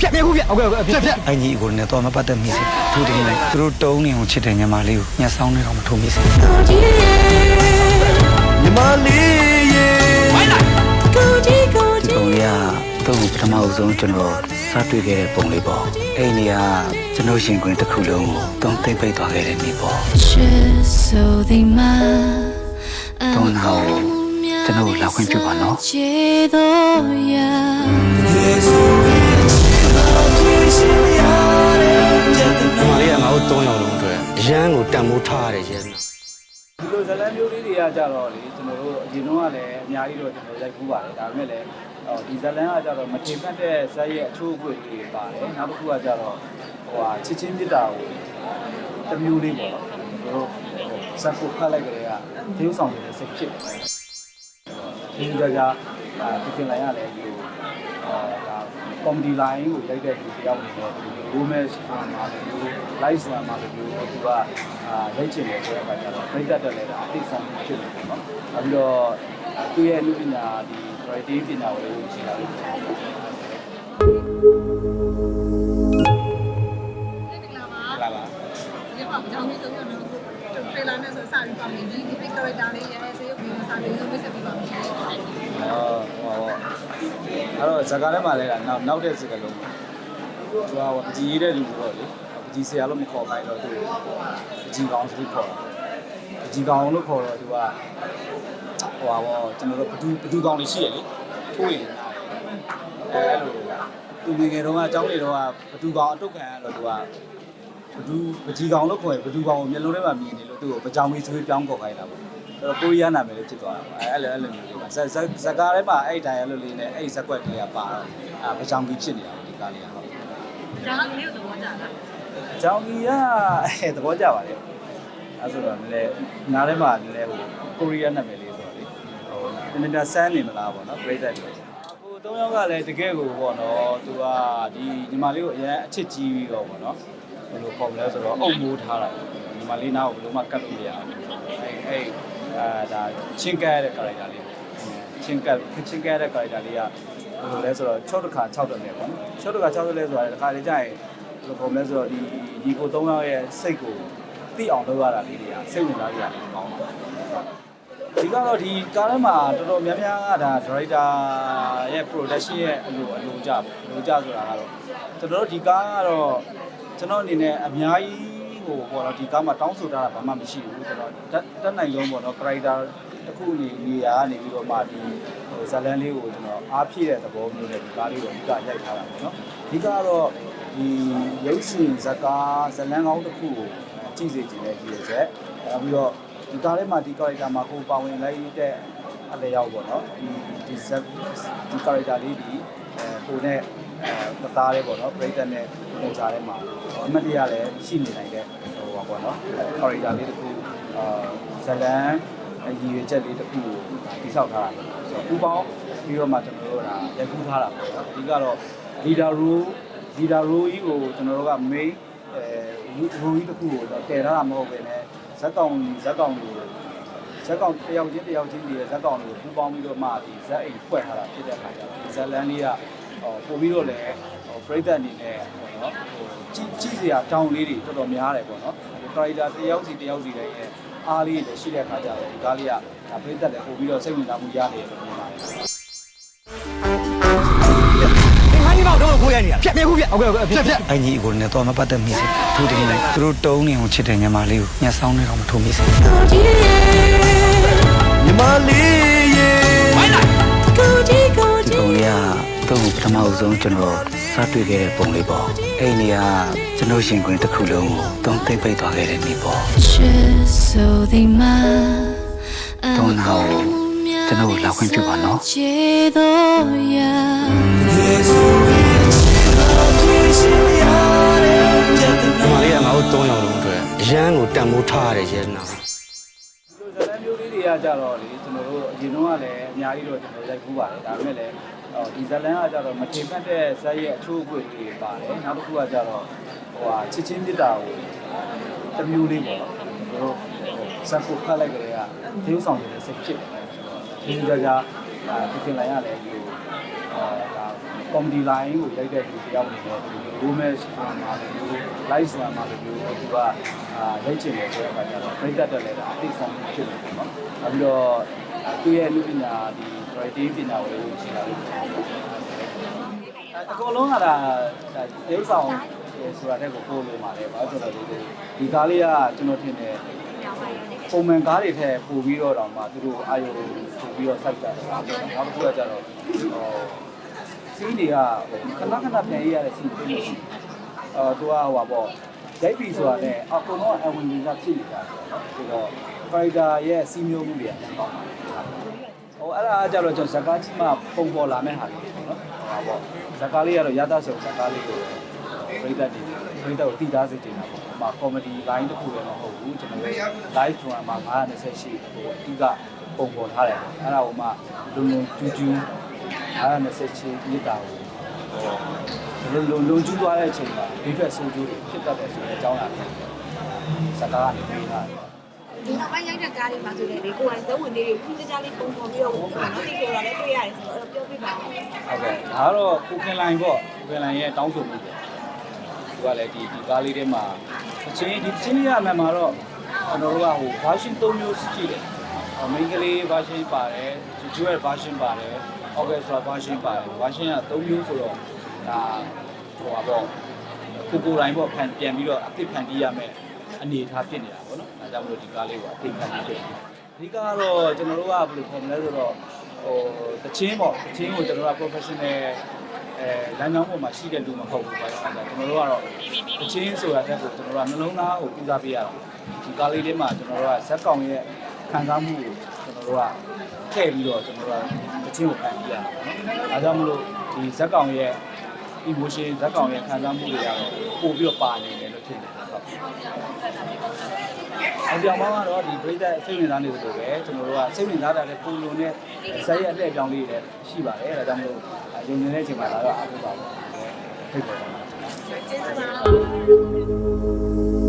ဖြတ်ပြဘူးဖြတ်ဟုတ်ကဲ့ဟုတ်ကဲ့ဖြတ်ဖြတ်အညီကိုလည်းတော့မပတ်သက်မိစေသူတကယ်လိုက်သူတို့တုံးနေအောင်ချစ်တဲ့ညီမလေးကိုညှက်ဆောင်နေတော့မထုံမိစေညီမလေးရေဒီပုံလေးကသူ့ကိုပထမအဆုံးကျွန်တော်စတွေ့ခဲ့တဲ့ပုံလေးပေါ့အဲ့ဒီကကျွန်တော်ရှင်ခွင်တစ်ခုလုံးကိုတုံးသိမ့်ပိတ်သွားခဲ့တဲ့နေ့ပေါ့ Just so they might တုံးနာကိုကျွန်တော်ကိုလာခွင့်ပြုပါနော်ဒီမှာ လေးကငါတို့၃ယောက်လုံးအတွက်ရန်ကိုတန်ဖိုးထားရတဲ့ရဲနာဒီလိုဇလန်းမျိုးလေးတွေကကြတော့လေကျွန်တော်တို့အရင်တော့ကလည်းအများကြီးတော့ကျွန်တော်ရိုက်ကူးပါတယ်ဒါပေမဲ့လည်းဟိုဒီဇလန်းကကြတော့မထေပတ်တဲ့ဇက်ရဲ့အချိုးအကွေလေးတွေပါတယ်နောက်တစ်ခုကကြတော့ဟိုဟာချစ်ချင်းမြတ်တာကိုတစ်မျိုးလေးပေါ့နော်ကျွန်တော်တို့ဇက်ကိုဖတ်လိုက်ကြတဲ့ကသေုပ်ဆောင်နေတဲ့စိတ်ဖြစ်တယ်ဒီကြကြအာဒီပြင်လိုက်ရလဲဒီအာဒါ ကွန်ဒီလိုင်းကိုရိုက်တဲ့လူတယောက်နေတော့ဒီ romance မှာလည်း live ဆိုတာမှာလည်းသူကအာရိုက်ချင်တယ်ဆိုတဲ့အခါကျတော့ပြိတ္တတက်လည်းဒါအသိဆောင်ဖြစ်တယ်ပေါ့နော်။နောက်ပြီးတော့သူ့ရဲ့လူပညာဒီ writing ပညာကိုလည်းရှိတာလို့လာပါဒီမှာကြောင်းလေးတော့ကျွန်တော်တို့ပြေလာနေဆိုစာရီပါမယ်ဒီဒီ character လေးရဲ့ဆေးရုပ်ပြီးစာလေးကိုမိတ်ဆက်ပြီးပါမယ်အော်ဟော အဲ့တော့ဇာကာထဲမှာလည်းနောက်နောက်တဲ့စကားလုံးသူကပကြီးရေးတဲ့လူဆိုတော့လေပကြီးဆရာလို့မခေါ်ခိုင်းတော့သူပကြီးကောင်ဆိုပြီးခေါ်တာပကြီးကောင်လို့ခေါ်တော့သူကဟိုပါဘောကျွန်တော်တို့ဘဒူဘဒူကောင်တွေရှိရလေထိုးရင်အဲလိုသူငယ်ငယ်တုန်းကအเจ้าတွေတော့ဘဒူကောင်အတုတ်ခံရတော့သူကဘဒူပကြီးကောင်လို့ခေါ်ရင်ဘဒူကောင်ကိုမျက်လုံးထဲမှာမြင်နေလို့သူ့ကိုပကြောင်မီဆွေးပြောင်းခေါ်ခိုင်းတာပေါ့ အဲ့တော့ကိုရီးယားနာမည်လေးဖြစ်သွားတာပေါ့အဲ့အဲ့လိုအဲ့လိုမျိုးလေးပါဇက်ဇက်ဇက်ကားထဲမှာအဲ့ dialogue လေးနဲ့အဲ့ဇက်ကွက်ကလေးကပါတော့အာပချောင်ကြီးဖြစ်နေတာပေါ့ဒီကားလေးကဟုတ်ကြောင်းလေးကိုတော့ကြားတာအချောင်ကြီးကအဲ့သဘောကျပါလေအဲ့ဆိုတော့လည်းနားထဲမှာလည်းဟိုကိုရီးယားနာမည်လေးဆိုတော့လေဟိုနည်းနည်းဆန်းနေမလားပေါ့နော် great that လို့အခု၃ယောက်ကလည်းတကယ်ကိုပေါ့နော်သူကဒီညီမလေးကိုအရင်အချစ်ကြီးပြီးတော့ပေါ့နော်ဘယ်လိုခေါ်မလဲဆိုတော့အုပ်မိုးထားတာညီမလေးနားကိုဘယ်လိုမှကတ်လို့မရဘူးအဲ့အဲ့ အာဒါချင်းကဲတဲ့ character လေးချင်းကဲချင်းကဲတဲ့ character လေးကဘယ်လိုလဲဆိုတော့6တစ်ခါ6တက်နေပေါ့နော်6တစ်ခါ6တက်လဲဆိုတာတစ်ခါလေးကြာရင်ဘယ်လိုခေါ်မလဲဆိုတော့ဒီဒီကို၃ယောက်ရဲ့စိတ်ကိုသိအောင်လုပ်ရတာလေးတွေကစိတ်ဝင်စားကြရတယ်ကောင်းပါဒီကတော့ဒီကားထဲမှာတော်တော်များများကဒါ director ရဲ့ production ရဲ့အလိုအလိုကြပေါ့အလိုကြဆိုတာကတော့ကျွန်တော်တို့ဒီကားကတော့ကျွန်တော်အနေနဲ့အများကြီး ဟိုပေါ့နော်ဒီကားမှာတောင်းဆိုတာဘာမှမရှိဘူးကျွန်တော်တက်တက်နိုင်လုံးပေါ့နော် character တစ်ခုအနေနေရာကနေပြီးတော့မှဒီဟိုဇလန်လေးကိုကျွန်တော်အားဖြည့်တဲ့သဘောမျိုးနဲ့ဒီကားလေးကိုအဓိကရိုက်ထားတာပေါ့နော်အဓိကကတော့ဒီရုပ်ရှင်ဇာတ်ကားဇလန်ကောင်းတစ်ခုကိုကြည့်စေချင်တဲ့ဒီရဲ့ချက်နောက်ပြီးတော့ဒီကားထဲမှာဒီ character မှာကိုပါဝင်လိုက်တဲ့အလျောက်ပေါ့နော်ဒီဒီဇက်ဒီ character လေးဒီအဲကိုနဲ့ အဲမသားလေးပေါ့နော်ပြိတ္တနဲ့ပုံစားထဲမှာအမတ်တရားလည်းရှိနေနိုင်တဲ့ဟိုပါပေါ့နော် character လေးတစ်ခုအာဇလန်အရည်ရွယ်ချက်လေးတစ်ခုကိုတိစောက်ထားတာဆိုတော့ပူပေါင်းပြီးတော့မှကျွန်တော်တို့ကရိုက်ကူးထားတာပေါ့နော်အဓိကတော့ leader role leader role ကြီးကိုကျွန်တော်တို့က main အဲ role ကြီးတစ်ခုကိုတော့တည်ထားတာမဟုတ်ဘဲနဲ့ဇက်ကောင်ဇက်ကောင်ကိုဇက်ကောင်တယောက်ချင်းတယောက်ချင်းဒီဇက်ကောင်တွေကိုပူပေါင်းပြီးတော့မှဒီဇက်အိမ်ဖွဲ့ထားတာဖြစ်တဲ့အခါကျတော့ဇက်လန်လေးက ဟိုပို့ပြီးတော့လည်းဟိုပြိတ္တအနေနဲ့ပေါ့နော်ဟိုကြည့်ကြည့်စရာတောင်းလေးတွေတော်တော်များတယ်ပေါ့နော်ဟို character တယောက်စီတယောက်စီလည်းရဲ့အားလေးတွေရှိတဲ့အခါကျတော့ဒီကားလေးကဒါပြိတ္တလည်းပို့ပြီးတော့စိတ်ဝင်စားမှုရနေတယ်လို့ပြောပါတယ်ငါညီမတော့ကိုရနေရဖြတ်ပြဘူးဖြတ်ဟုတ်ကဲ့ဟုတ်ကဲ့ဖြတ်ဖြတ်အညီကိုလည်းတော့မပတ်သက်မိစေသူတကယ်လိုက်သူတို့တုံးနေအောင်ချစ်တဲ့ညီမလေးကိုညှက်ဆောင်နေတော့မထုံမိစေ ပထမအဆုံးကျွန်တော်စတွေ့ခဲ့တဲ့ပုံလေးပေါ့အဲ့ဒီကကျွန်တော်ရှင်ခွင်တစ်ခုလုံးကိုတုံးသိမ့်ပိတ်သွားခဲ့တဲ့နေ့ပေါ့ Just so they might တုံးနာကိုကျွန်တော်ကိုလာခွင့်ပြုပါနော်ဒီမှာလေးကငါတို့၃ယောက်လုံးအတွက်ရန်ကိုတန်ဖိုးထားရတဲ့ရဲနာဒီလိုဇာတ်လမ်းမျိုးလေးတွေကကြတော့လေကျွန်တော်တို့အရင်တော့ကလည်းအများကြီးတော့ကျွန်တော်ရိုက်ကူးပါတယ်ဒါပေမဲ့လည်းဟို ဒီဇာတ်လမ်းကကြတော့မထေပတ်တဲ့ဇက်ရဲ့အချိုးအကွေလေးတွေပါတယ်နောက်တစ်ခုကကြတော့ဟိုဟာချစ်ချင်းမြတ်တာကိုတစ်မျိုးလေးပေါ့နော်ကျွန်တော်တို့ဟိုဇက်ကိုဖတ်လိုက်ကြတဲ့ကသေုပ်ဆောင်နေတဲ့စိတ်ဖြစ်တယ်ဒီကြကြအာဒီပြင်လိုက်ရလဲဒီအာဒါ comedy line ကိုရိုက်တဲ့လူတယောက်အနေနဲ့ဒီ romance drama လိုမျိုး live drama လိုမျိုးသူကအာရိုက်ချင်တယ်ဆိုတဲ့အခါကျတော့ပြိတ္တတက်လည်းဒါအသိဆုံးဖြစ်နေတယ်နော်။နောက်ပြီးတော့ သူ့ရဲ့လူပညာဒီ writing ပညာကိုလည်းရှိလာလို့အကောင်လုံးကဒါရုပ်ဆောင်ဆိုတာတဲ့ကိုပို့လို့ပါတယ်။ဘာလို့ဆိုတော့ဒီကားလေးကကျွန်တော်ထင်တယ်ပုံမှန်ကားတွေထက်ပိုပြီးတော့တောင်မှသူတို့အာရုံပိုပြီးတော့စိုက်ကြတယ်။နောက်တစ်ခုကကျတော့ဟိုစီးတွေကခဏခဏပြန်ရရတဲ့စီးတွေရှိတယ်။အော်သူကဟိုပါပေါ့ရိုက်ပြီဆိုတာနဲ့အကုန်လုံးအဝင်ကြီးကဖြစ်နေတာဆိုတော့ ဖိုက်တာရဲ့စီးမျိုးမှုတွေကပေါ့။ဟိုအဲ့ဒါကကြတော့ကျွန်တော်ဇကားကြီးမှပုံပေါ်လာမဲ့ဟာလေးပေါ့နော်။ဟိုပါပေါ့ဇကားလေးကတော့ရသဆုံဇကားလေးကိုပြိတ္တတွေပြိတ္တကိုတည်သားစေချင်တာပေါ့။ဟိုမှာ comedy line တစ်ခုလည်းမဟုတ်ဘူးကျွန်တော်တို့ live drama 928ဟိုအတူကပုံပေါ်ထားတယ်။အဲ့ဒါဟိုမှာလုံလုံကျူးကျူး928မြစ်တာကိုဟိုလုံလုံကျူးသွားတဲ့အချိန်မှာဒီဘက်ဆိုးကျိုးတွေဖြစ်တတ်တယ်ဆိုတဲ့အကြောင်းအရာတွေစကားကနေပြီးထားတယ် ဒီနောက်ပိုင်းရိုက်တဲ့ကားတွေမှာဆိုလည်းဒီကိုယ်တိုင်ဇဝင်လေးတွေပြကြကြလေးပုံပေါ်ပြီးတော့ပေါ့နော်ဒီဆိုတာလည်းတွေ့ရတယ်ဆိုတော့ပြောပြပါဦးဟုတ်ကဲ့ဒါကတော့ကိုခင်လိုင်ပေါ့ကိုခင်လိုင်ရဲ့တောင်းဆိုမှုပေါ့သူကလည်းဒီဒီကားလေးထဲမှာအချင်းဒီချင်းလေးရမှန်မှာတော့ကျွန်တော်တို့ကဟို version 3မျိုးရှိတယ်မိန်းကလေး version ပါတယ်ကျွဲ version ပါတယ် orchestra version ပါတယ် version က3မျိုးဆိုတော့ဒါဟိုပါပေါ့ကိုကိုတိုင်းပေါ့ဖန်ပြန်ပြီးတော့အသစ်ဖန်တီးရမယ်အနေထားဖြစ်နေတာပေါ့နော်ဒါ ကြောင့်မလို့ဒီကားလေးကိုအသစ်ဖန်တီးဖြစ်တယ်အဓိကတော့ကျွန်တော်တို့ကဘယ်လိုခေါ်မလဲဆိုတော့ဟိုတချင်းပေါ့တချင်းကိုကျွန်တော်တို့က professional အဲလမ်းကြောင်းပေါ်မှာရှိတဲ့လူမဟုတ်ဘူးပေါ့အဲ့ဒါကျွန်တော်တို့ကတော့တချင်းဆိုတာတက်ကိုကျွန်တော်တို့ကနှလုံးသားကိုပူဇော်ပေးရတာဒီကားလေးလေးမှာကျွန်တော်တို့ကဇက်ကောင်ရဲ့ခံစားမှုကိုကျွန်တော်တို့ကထည့်ပြီးတော့ကျွန်တော်တို့ကတချင်းကိုဖန်တီးရတာပေါ့နော်ဒါကြောင့်မလို့ဒီဇက်ကောင်ရဲ့ emotion ဇက်ကောင်ရဲ့ခံစားမှုတွေကတော့ပို့ပြီးတော့ပါနေတယ်လို့ထင်တယ်ဟုတ် အပြောင်းမှာတော့ဒီပရိသတ်စိတ်ဝင်စားနေသလိုပဲကျွန်တော်တို့ကစိတ်ဝင်စားတာလည်းပုံလုံးနဲ့ဇက်ရဲ့အလှည့်အပြောင်းလေးတွေလည်းရှိပါတယ်ဒါကြောင့်မလို့ရုံနေတဲ့အချိန်မှာလာတော့အားပေးပါပါဖိတ်ပေါ်ပါကျေးဇူးပါ